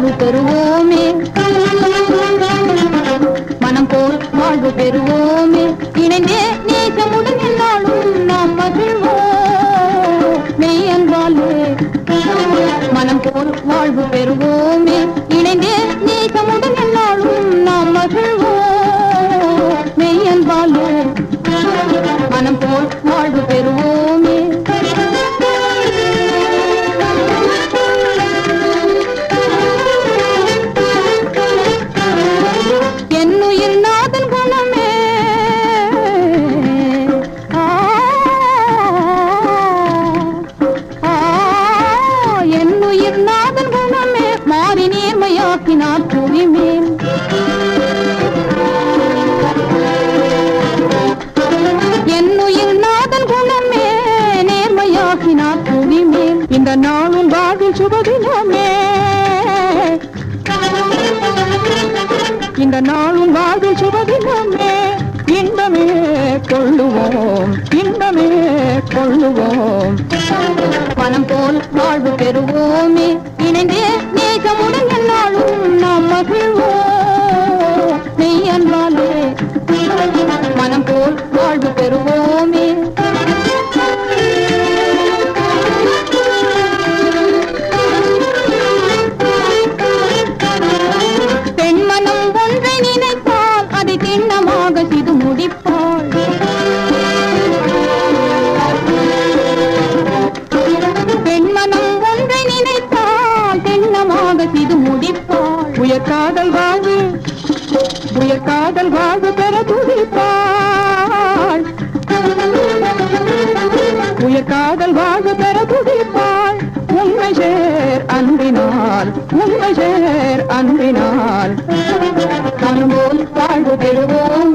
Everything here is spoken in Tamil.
வாழ்வு பெறுவோமே. மனம் போல் வாழ்வு பெறுவோமே. இணைந்தே நேசமுடன் என்னாலும் நாம் மகிழ்வோம். மெய்யன் வாழ்வு மனம் போல் வாழ்வு பெறுவோம். எழுப்பினார் புவி மேல் என்னுயிர் நாதன் குணமே நேர்மையாக்கினார் புவிமேல் இந்த நாளும் வாழ்வில் சுபதினமே. இந்த நாளும் வாழ்வில் சுபதினமே. இன்பமே கொள்ளுவோம் இன்பமே கொள்ளுவோம். பணம் போல் வாழ்வு பெறுவோமே. இணைந்து உயர்காதல் வாழ்வு உயர்காதல் வாழ்வு பெற துடிப்பாள் உயர்காதல் வாழ்வு பெற துடிப்பாள் உண்மை சேர் அன்பினால் உண்மை சேர் அன்பினால். கண்போல் வாழ்வு பெறுவோம்.